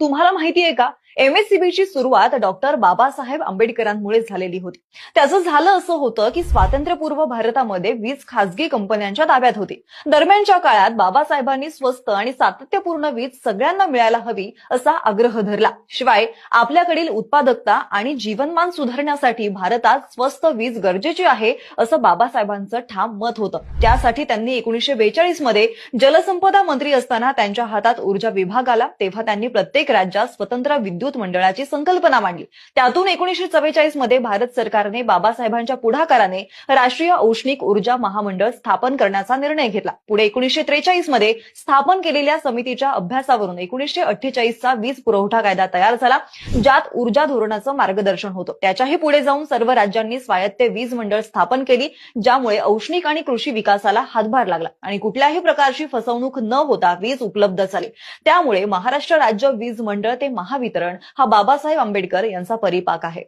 तुम्हाला माहिती आहे का? एमएससीबी ची सुरुवात डॉक्टर बाबासाहेब आंबेडकरांमुळे झालेली होती. त्याचं झालं असं होतं की स्वातंत्र्यपूर्व भारतामध्ये वीज खासगी कंपन्यांच्या ताब्यात होती. दरम्यानच्या काळात बाबासाहेबांनी स्वस्त आणि सातत्यपूर्ण वीज सगळ्यांना मिळायला हवी असा आग्रह धरला. शिवाय आपल्याकडील उत्पादकता आणि जीवनमान सुधारण्यासाठी भारतात स्वस्त वीज गरजेची आहे असं बाबासाहेबांचं ठाम मत होतं. त्यासाठी त्यांनी एकोणीसशे बेचाळीसमध्ये जलसंपदा मंत्री असताना त्यांच्या हातात ऊर्जा विभाग आला. तेव्हा त्यांनी प्रत्येक राज्यात स्वतंत्र विद्युत मंडळाची संकल्पना मांडली. त्यातून एकोणीसशे चव्वेचाळीसमध्ये भारत सरकारने बाबासाहेबांच्या पुढाकाराने राष्ट्रीय औष्णिक ऊर्जा महामंडळ स्थापन करण्याचा निर्णय घेतला. पुढे एकोणीसशे त्रेचाळीसमध्ये स्थापन केलेल्या समितीच्या अभ्यासावरून एकोणीसशे अठ्ठेचाळीसचा वीज पुरवठा कायदा तयार झाला ज्यात ऊर्जा धोरणाचं मार्गदर्शन होतं. त्याच्याही पुढे जाऊन सर्व राज्यांनी स्वायत्त वीज मंडळ स्थापन केली ज्यामुळे औष्णिक आणि कृषी विकासाला हातभार लागला आणि कुठल्याही प्रकारची फसवणूक न होता वीज उपलब्ध झाली. त्यामुळे महाराष्ट्र राज्य वीज मंडळ ते महावितरण हा बाबासाहेब आंबेडकर यांचा परिपाक आहे.